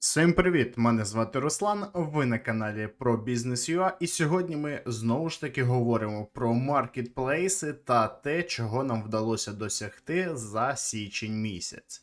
Всім привіт! Мене звати Руслан. Ви на каналі про бізнес.ua і сьогодні ми знову ж таки говоримо про маркетплейси та те, чого нам вдалося досягти за січень місяць.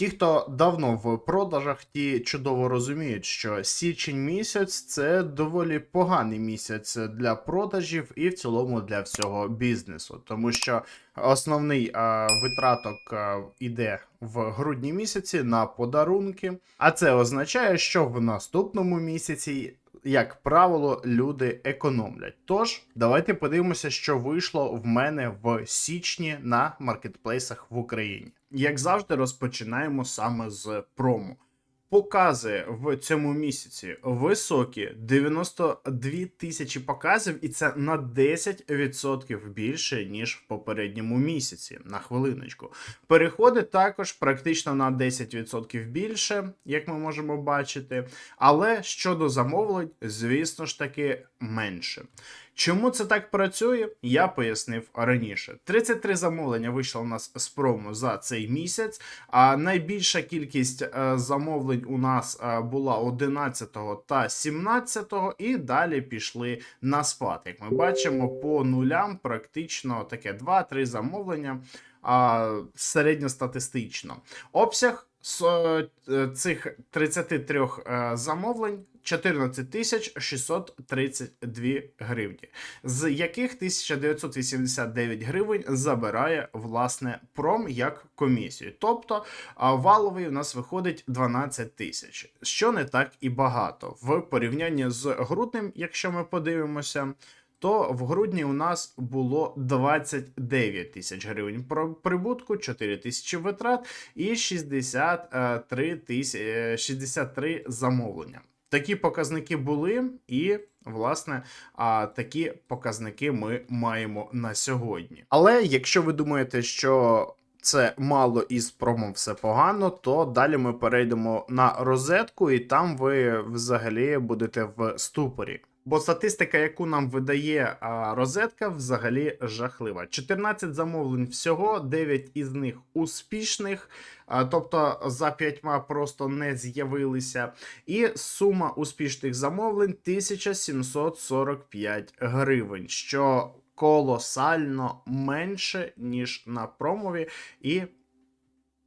Ті, хто давно в продажах, ті чудово розуміють, що січень місяць це доволі поганий місяць для продажів і в цілому для всього бізнесу, тому що основний а, витраток а, іде в грудні місяці на подарунки, а це означає, що в наступному місяці. Як правило, люди економлять. Тож, давайте подивимося, що вийшло в мене в січні на маркетплейсах в Україні. Як завжди, розпочинаємо саме з промо. Покази в цьому місяці високі 92 тисячі показів, і це на 10% більше ніж в попередньому місяці. На хвилиночку. Переходи також практично на 10% більше, як ми можемо бачити. Але щодо замовлень, звісно ж таки, менше. Чому це так працює, я пояснив раніше. 33 замовлення вийшло у нас з промо за цей місяць. А найбільша кількість е, замовлень у нас е, була 11 та 17, і далі пішли на спад. Як ми бачимо, по нулям практично таке 2-3 замовлення а, середньостатистично. Обсяг з е, цих 33 е, замовлень 14 тисяч 632 гривні, з яких 1989 гривень забирає власне пром як комісію. Тобто валовий у нас виходить 12 тисяч, що не так і багато в порівнянні з грудним, якщо ми подивимося. То в грудні у нас було 29 тисяч гривень прибутку, 4 тисячі витрат і 63 тисячі 63 замовлення. Такі показники були, і власне а, такі показники ми маємо на сьогодні. Але якщо ви думаєте, що це мало із промо все погано, то далі ми перейдемо на розетку, і там ви взагалі будете в ступорі. Бо статистика, яку нам видає а, розетка, взагалі жахлива. 14 замовлень всього, 9 із них успішних, а, тобто за п'ятьма просто не з'явилися. І сума успішних замовлень 1745 гривень, що колосально менше, ніж на промові. і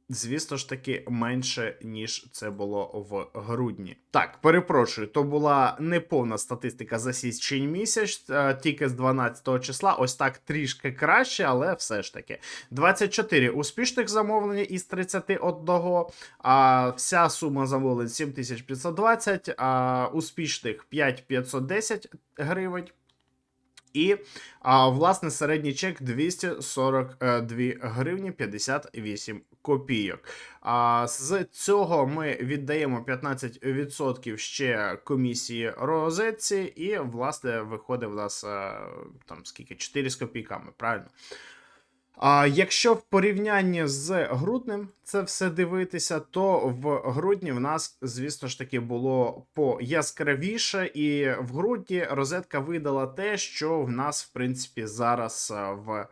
Звісно ж таки, менше, ніж це було в грудні. Так, перепрошую, то була неповна статистика за січень місяць, е, тільки з 12 числа. Ось так трішки краще, але все ж таки. 24 успішних замовлення із 31, а вся сума замовлень 7520, а успішних 5510 гривень. І, а, власне, середній чек 242 гривні 58 копійок. А з цього ми віддаємо 15% ще комісії розетці, і, власне, виходить в нас а, там скільки 4 з копійками, правильно? А якщо в порівнянні з грудним це все дивитися, то в грудні в нас, звісно ж таки, було пояскравіше, і в грудні розетка видала те, що в нас, в принципі, зараз в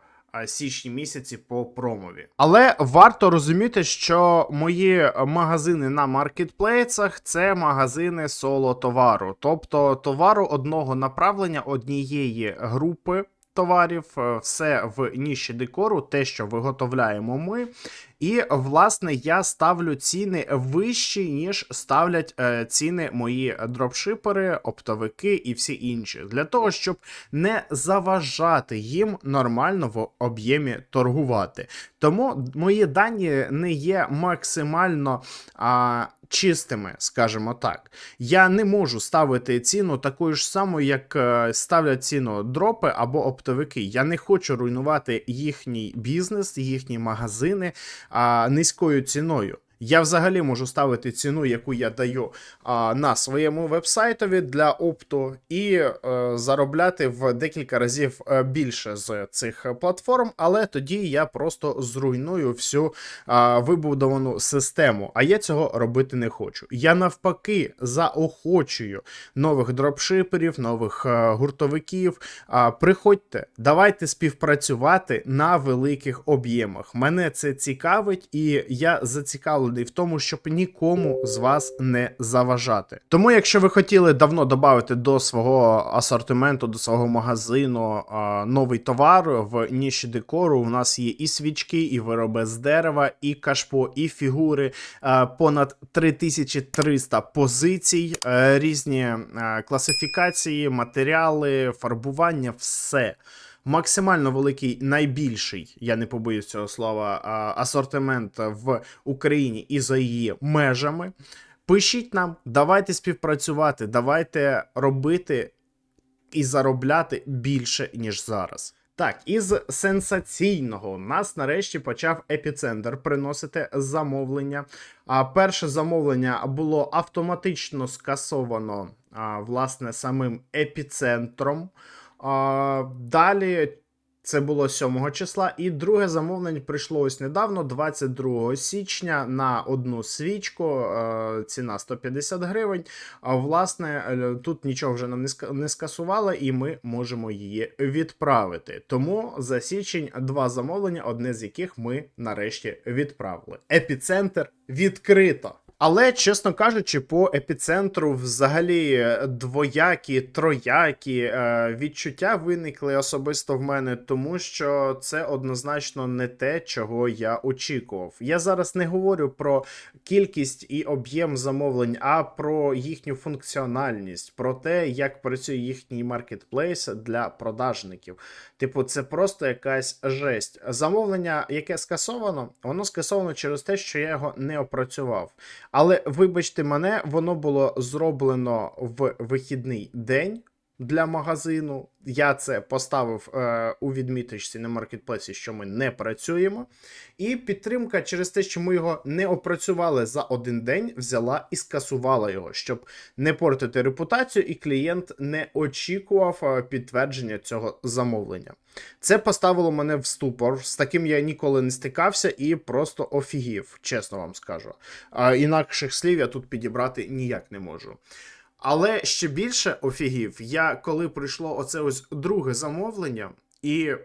січні місяці по промові. Але варто розуміти, що мої магазини на маркетплейсах це магазини соло товару, тобто товару одного направлення однієї групи товарів, е, все в ніші декору, те, що виготовляємо ми. І, власне, я ставлю ціни вищі, ніж ставлять е, ціни мої дропшипери, оптовики і всі інші, для того, щоб не заважати їм нормально в об'ємі торгувати. Тому мої дані не є максимально. А, Чистими, скажімо так, я не можу ставити ціну такою ж самою, як е, ставлять ціну дропи або оптовики. Я не хочу руйнувати їхній бізнес, їхні магазини а, низькою ціною. Я взагалі можу ставити ціну, яку я даю а, на своєму вебсайтові для опту, і е, заробляти в декілька разів е, більше з цих платформ, але тоді я просто зруйную всю а, вибудовану систему. А я цього робити не хочу. Я навпаки заохочую нових дропшиперів, нових а, гуртовиків. А, приходьте, давайте співпрацювати на великих об'ємах. Мене це цікавить, і я зацікавлений зацікавлений в тому, щоб нікому з вас не заважати. Тому, якщо ви хотіли давно додати до свого асортименту, до свого магазину а, новий товар в ніші декору, у нас є і свічки, і вироби з дерева, і кашпо, і фігури, а, понад 3300 позицій, е, різні е, класифікації, матеріали, фарбування, все. Максимально великий, найбільший, я не побоюсь цього слова, асортимент в Україні і за її межами. Пишіть нам, давайте співпрацювати, давайте робити і заробляти більше, ніж зараз. Так, із сенсаційного нас нарешті почав епіцентр приносити замовлення. А перше замовлення було автоматично скасовано а, власне самим епіцентром. Далі це було 7 числа, і друге замовлення прийшло ось недавно, 22 січня, на одну свічку. е, Ціна 150 гривень. А власне, е, тут нічого вже нам не скасували, і ми можемо її відправити. Тому за січень два замовлення, одне з яких ми нарешті відправили. Епіцентр відкрито. Але, чесно кажучи, по епіцентру взагалі е, двоякі, троякі е, відчуття виникли особисто в мене, тому що це однозначно не те, чого я очікував. Я зараз не говорю про кількість і об'єм замовлень, а про їхню функціональність, про те, як працює їхній маркетплейс для продажників. Типу, це просто якась жесть. Замовлення, яке скасовано, воно скасовано через те, що я його не опрацював. Але вибачте мене, воно було зроблено в вихідний день для магазину. Я це поставив е, у відміточці на маркетплейсі, що ми не працюємо. І підтримка через те, що ми його не опрацювали за один день, взяла і скасувала його, щоб не портити репутацію, і клієнт не очікував е, підтвердження цього замовлення. Це поставило мене в ступор. З таким я ніколи не стикався і просто офігів, чесно вам скажу. А, інакших слів я тут підібрати ніяк не можу. Але ще більше офігів, я коли прийшло оце ось друге замовлення, і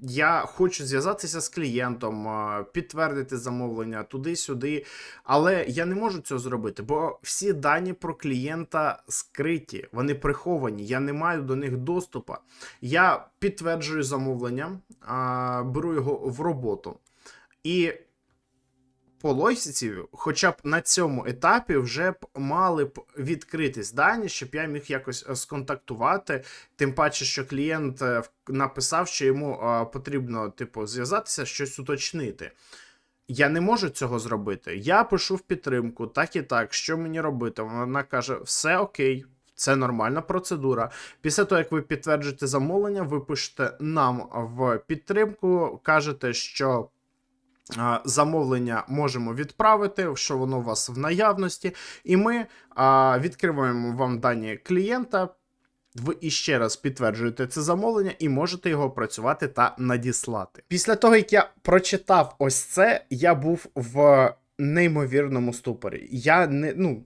я хочу зв'язатися з клієнтом, підтвердити замовлення туди-сюди. Але я не можу цього зробити, бо всі дані про клієнта скриті, вони приховані. Я не маю до них доступу. Я підтверджую замовлення, беру його в роботу. І по логіці, хоча б на цьому етапі вже б мали б відкритись дані, щоб я міг якось е, сконтактувати. Тим паче, що клієнт е, написав, що йому е, потрібно, типу, зв'язатися, щось уточнити. Я не можу цього зробити. Я пишу в підтримку, так і так, що мені робити. Вона каже: все окей. Це нормальна процедура. Після того, як ви підтверджуєте замовлення, ви пишете нам в підтримку, кажете, що замовлення можемо відправити, що воно у вас в наявності, і ми відкриваємо вам дані клієнта. Ви іще раз підтверджуєте це замовлення і можете його працювати та надіслати. Після того, як я прочитав ось це, я був в неймовірному ступорі. Я не ну.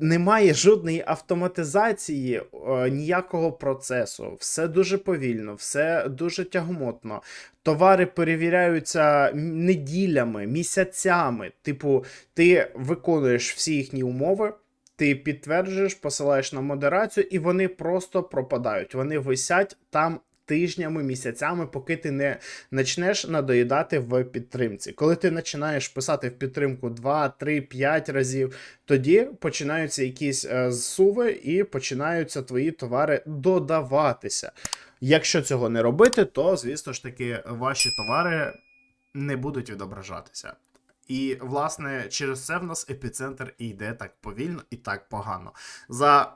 Немає жодної автоматизації, е, ніякого процесу. Все дуже повільно, все дуже тягомотно. Товари перевіряються неділями, місяцями. Типу, ти виконуєш всі їхні умови, ти підтверджуєш, посилаєш на модерацію, і вони просто пропадають. Вони висять там тижнями, місяцями, поки ти не почнеш надоїдати в підтримці. Коли ти починаєш писати в підтримку 2, 3, 5 разів, тоді починаються якісь е, зсуви і починаються твої товари додаватися. Якщо цього не робити, то звісно ж таки ваші товари не будуть відображатися. І, власне, через це в нас епіцентр і йде так повільно і так погано. За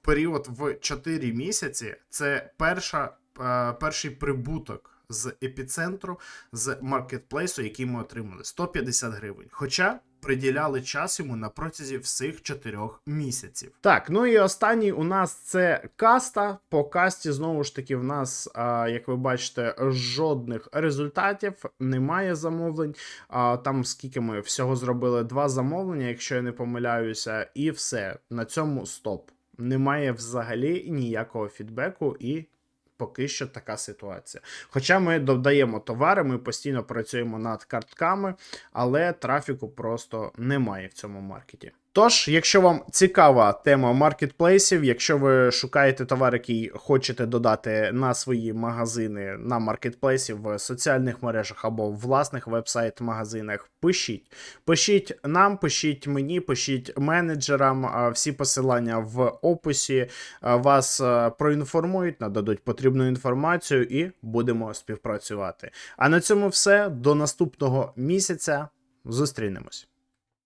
період в 4 місяці це перша, е, перший прибуток з епіцентру, з маркетплейсу, який ми отримали 150 гривень. Хоча приділяли час йому на протязі всіх 4 місяців. Так, ну і останній у нас це каста. По касті, знову ж таки, в нас, а, як ви бачите, жодних результатів, немає замовлень. А, там скільки ми всього зробили два замовлення, якщо я не помиляюся, і все. На цьому стоп. Немає взагалі ніякого фідбеку і поки що така ситуація. Хоча ми додаємо товари, ми постійно працюємо над картками, але трафіку просто немає в цьому маркеті. Тож, якщо вам цікава тема маркетплейсів, якщо ви шукаєте товар, який хочете додати на свої магазини на маркетплейсі в соціальних мережах або в власних вебсайт-магазинах, пишіть. Пишіть нам, пишіть мені, пишіть менеджерам. Всі посилання в описі вас проінформують, нададуть потрібну інформацію і будемо співпрацювати. А на цьому все. До наступного місяця. Зустрінемось.